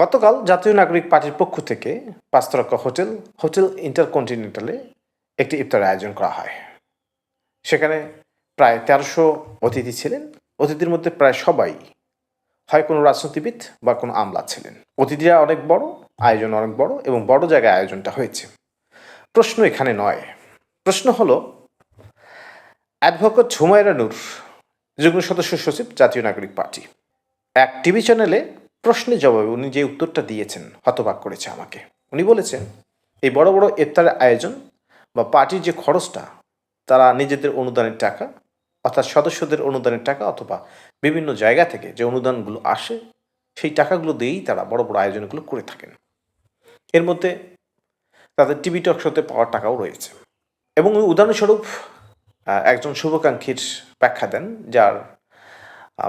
গতকাল জাতীয় নাগরিক পার্টির পক্ষ থেকে পাঁচতরকা হোটেল হোটেল ইন্টারকন্টিনেন্টালে একটি ইফতার আয়োজন করা হয়। সেখানে প্রায় তেরোশো অতিথি ছিলেন। অতিথির মধ্যে প্রায় সবাই হয় কোনো রাজনীতিবিদ বা কোনো আমলা ছিলেন। অতিথিরা অনেক বড়, আয়োজন অনেক বড় এবং বড় জায়গায় আয়োজনটা হয়েছে। প্রশ্ন এখানে নয়। প্রশ্ন হলো, অ্যাডভোকেট হুমায়রা নূর, যুগ্ম সদস্য সচিব জাতীয় নাগরিক পার্টি, এক টিভি চ্যানেলে প্রশ্নের জবাবে উনি যে উত্তরটা দিয়েছেন, হতবাক করেছে আমাকে। উনি বলেছেন, এই বড় বড় ইফতারের আয়োজন বা পার্টির যে খরচটা, তারা নিজেদের অনুদানের টাকা, অর্থাৎ সদস্যদের অনুদানের টাকা অথবা বিভিন্ন জায়গা থেকে যে অনুদানগুলো আসে, সেই টাকাগুলো দিয়েই তারা বড় বড় আয়োজনগুলো করে থাকেন। এর মধ্যে তাদের টিভি টক শোতে পাওয়ার টাকাও রয়েছে। এবং উদাহরণস্বরূপ একজন শুভাকাঙ্ক্ষীর ব্যাখ্যা দেন, যার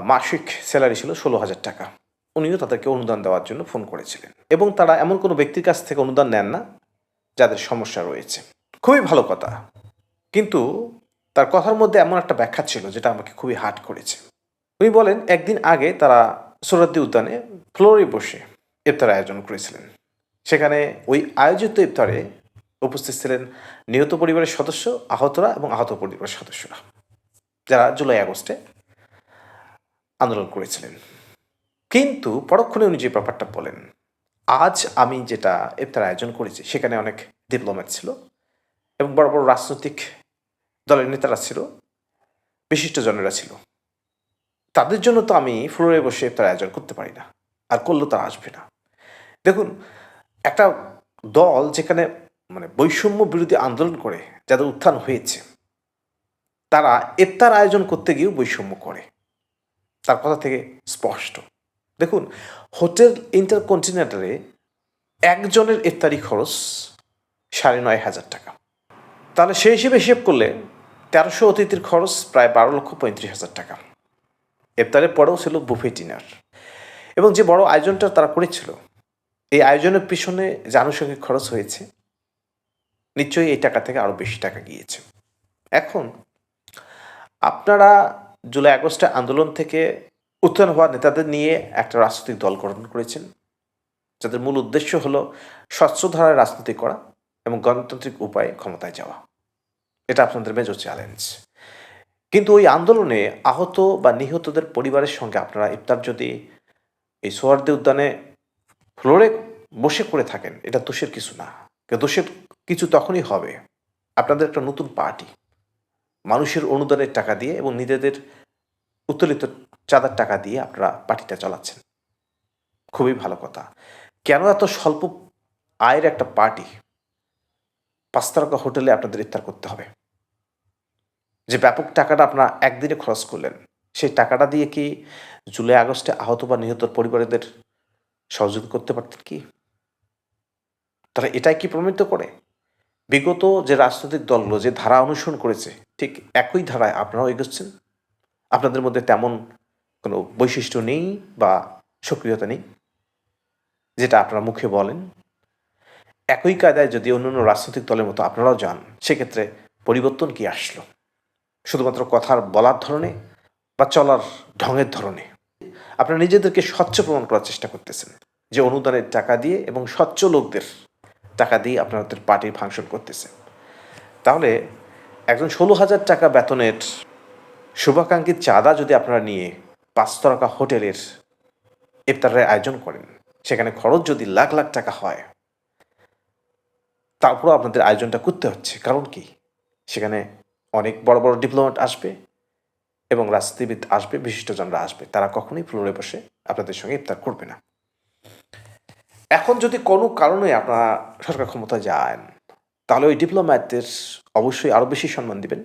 মাসিক স্যালারি ছিল ষোলো হাজার টাকা। উনিও তাদেরকে অনুদান দেওয়ার জন্য ফোন করেছিলেন। এবং তারা এমন কোনো ব্যক্তির কাছ থেকে অনুদান নেন না, যাদের সমস্যা রয়েছে। খুবই ভালো কথা। কিন্তু তার কথার মধ্যে এমন একটা ব্যাখ্যা ছিল যেটা আমাকে খুবই হার্ট করেছে। উনি বলেন, একদিন আগে তারা সোহরাদ্দি উদ্যানে ফ্লোরে বসে ইফতার আয়োজন করেছিলেন। সেখানে ওই আয়োজিত ইফতারে উপস্থিত ছিলেন নিহত পরিবারের সদস্য, আহতরা এবং আহত পরিবারের সদস্যরা, যারা জুলাই আগস্টে আন্দোলন করেছিলেন। কিন্তু পরক্ষণে উনি যে ব্যাপারটা বলেন, আজ আমি যেটা ইফতার আয়োজন করেছি সেখানে অনেক ডিপ্লোম্যাট ছিল এবং বড় বড় রাজনৈতিক দলের নেতারা ছিল, বিশিষ্ট জনেরা ছিল। তাদের জন্য তো আমি ফ্লোরে বসে ইফতার আয়োজন করতে পারি না, আর করলেও তারা আসবে না। দেখুন, একটা দল যেখানে মানে বৈষম্য বিরোধী আন্দোলন করে, যাদের উত্থান হয়েছে, তারা ইফতার আয়োজন করতে গিয়েও বৈষম্য করে। তার কথা থেকে স্পষ্ট। দেখুন, হোটেল ইন্টারকন্টিনেন্টালে একজনের ইফতারি খরচ সাড়ে নয় হাজার টাকা। তাহলে সেই হিসেবে হিসেব করলে তেরোশো অতিথির খরচ প্রায় বারো লক্ষ পঁয়ত্রিশ হাজার টাকা। ইফতারের পরেও ছিল বুফে ডিনার। এবং যে বড় আয়োজনটা তারা করেছিল, এই আয়োজনের পিছনে যে আনুষঙ্গিক খরচ হয়েছে, নিশ্চয়ই এই টাকা থেকে আরও বেশি টাকা গিয়েছে। এখন, আপনারা জুলাই আগস্টে আন্দোলন থেকে উত্থান হওয়া নেতাদের নিয়ে একটা রাজনৈতিক দল গঠন করেছেন, যাদের মূল উদ্দেশ্য হলো স্বচ্ছ ধারায় রাজনীতি করা এবং গণতান্ত্রিক উপায়ে ক্ষমতায় যাওয়া। এটা আপনাদের মেজর চ্যালেঞ্জ কিন্তু ওই আন্দোলনে আহত বা নিহতদের পরিবারের সঙ্গে আপনারা ইফতার যদি এই সোহার্দি উদ্যানে ফ্লোরে বসে করে থাকেন, এটা দোষের কিছু না। দোষের কিছু তখনই হবে। আপনাদের একটা নতুন পার্টি। মানুষের অনুদানের টাকা দিয়ে এবং নিজেদের উত্তোলিত চাঁদার টাকা দিয়ে আপনারা পার্টিটা চালাচ্ছেন। খুবই ভালো কথা। কেন এত স্বল্প আয়ের একটা পার্টি পাঁচ তারকা হোটেলে আপনাদের ইফতার করতে হবে। যে ব্যাপক টাকাটা আপনারা একদিনে খরচ করলেন, সেই টাকাটা দিয়ে কি জুলাই, আগস্টে আহত বা নিহত পরিবারদের সহযোগিতা করতে পারতেন কি? তাহলে এটাই কি প্রমাণিত করে? বিগত যে রাজনৈতিক দলগুলো যে ধারা অনুসরণ করেছে, ঠিক একই ধারায় আপনারাও এগোচ্ছেন? আপনাদের মধ্যে তেমন কোনো বৈশিষ্ট্য নেই বা সক্রিয়তা নেই, যেটা আপনারা মুখে বলেন। একই কায়দায় যদি অন্যান্য রাজনৈতিক দলের মতো আপনারাও যান, সেক্ষেত্রে পরিবর্তন কি আসলো? শুধুমাত্র কথার বলার ধরনে বা চলার ঢঙের ধরনে? আপনারা নিজেদেরকে স্বচ্ছ প্রমাণ করার চেষ্টা করতেছেন যে অনুদানের টাকা দিয়ে এবং স্বচ্ছ লোকদের টাকা দিয়ে আপনাদের পার্টির ফাংশন করতেছে তাহলে একজন ষোলো হাজার টাকা বেতনের শুভাকাঙ্ক্ষীর চাঁদা যদি আপনারা নিয়ে পাঁচ তারকা হোটেলের ইফতারের আয়োজন করেন। সেখানে খরচ যদি লাখ লাখ টাকা হয়, তারপরও আপনাদের আয়োজনটা করতে হচ্ছে। কারণ কি? সেখানে অনেক বড় বড় ডিপ্লোমেট আসবে এবং রাজনীতিবিদ আসবে, বিশিষ্টজনরা আসবে। তারা কখনোই ফ্লোরে বসে আপনাদের সঙ্গে ইফতার করবে না। এখন যদি কোনো কারণে আপনারা সরকার ক্ষমতায় যান, তাহলে ওই ডিপ্লোম্যাটদের অবশ্যই আরও বেশি সম্মান দিবেন।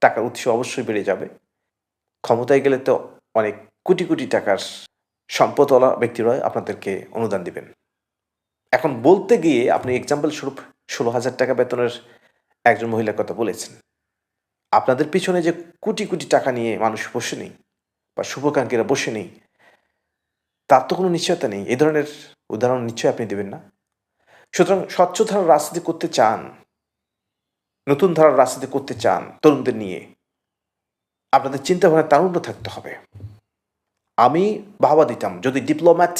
টাকার উৎস অবশ্যই বেড়ে যাবে। ক্ষমতায় গেলে তো অনেক কোটি কোটি টাকার সম্পদওয়ালা ব্যক্তিরা আপনাদেরকে অনুদান দিবেন। এখন বলতে গিয়ে আপনি এক্সাম্পল স্বরূপ ষোলো হাজার টাকা বেতনের একজন মহিলার কথা বলেছেন। আপনাদের পিছনে যে কোটি কোটি টাকা নিয়ে মানুষ বসে নেই বা শুভাকাঙ্ক্ষীরা বসে নেই, তার তো কোনো নিশ্চয়তা নেই। এই ধরনের উদাহরণ নিশ্চয়ই আপনি দেবেন না। সুতরাং স্বচ্ছ ধারার রাজনীতি করতে চান, নতুন ধারার রাজনীতি করতে চান তরুণদের নিয়ে আপনাদের চিন্তাভাবনা তারুণ্য থাকতে হবে। আমি বাহবা দিতাম, যদি ডিপ্লোম্যাট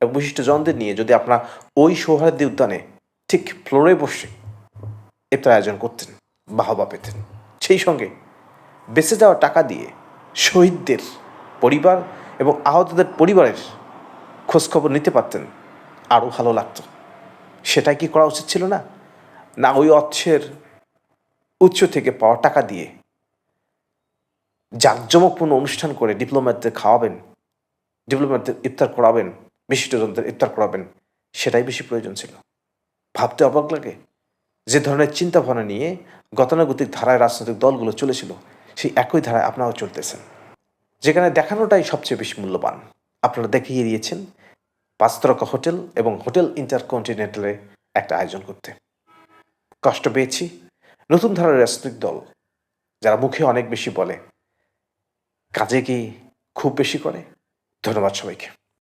এবং বিশিষ্ট জনদের নিয়ে যদি আপনারা ওই সৌহার্দ্য উদ্যানে ঠিক ফ্লোরে বসে ইফতার আয়োজন করতেন, বাহবা পেতেন। সেই সঙ্গে বেঁচে যাওয়া টাকা দিয়ে শহীদদের পরিবার এবং আহতদের পরিবারের খোঁজখবর নিতে পারতেন, আরও ভালো লাগতো। সেটাই কি করা উচিত ছিল না? না, ওই অর্থের উৎস থেকে পাওয়া টাকা দিয়ে জাঁকজমকপূর্ণ অনুষ্ঠান করে ডিপ্লোম্যাটদের খাওয়াবেন, ডিপ্লোম্যাটদের ইফতার করাবেন বিশিষ্টজনদের ইফতার করাবেন, সেটাই বেশি প্রয়োজন ছিল। ভাবতে অবাক লাগে যে ধরনের চিন্তা ভাবনা নিয়ে গতানুগতিক ধারায় রাজনৈতিক দলগুলো চলেছিল, সেই একই ধারায় আপনারাও চলতেছেন, যেখানে দেখানোটাই সবচেয়ে বেশি মূল্যবান। আপনারা দেখিয়ে দিয়েছেন পাঁচতরকা হোটেল এবং হোটেল ইন্টারকন্টিনেন্টালে একটা আয়োজন করতে। কষ্ট পেয়েছি। নতুন ধারার রাজনৈতিক দল, যারা মুখে অনেক বেশি বলে কাজে কি খুব বেশি করে। ধন্যবাদ সবাইকে।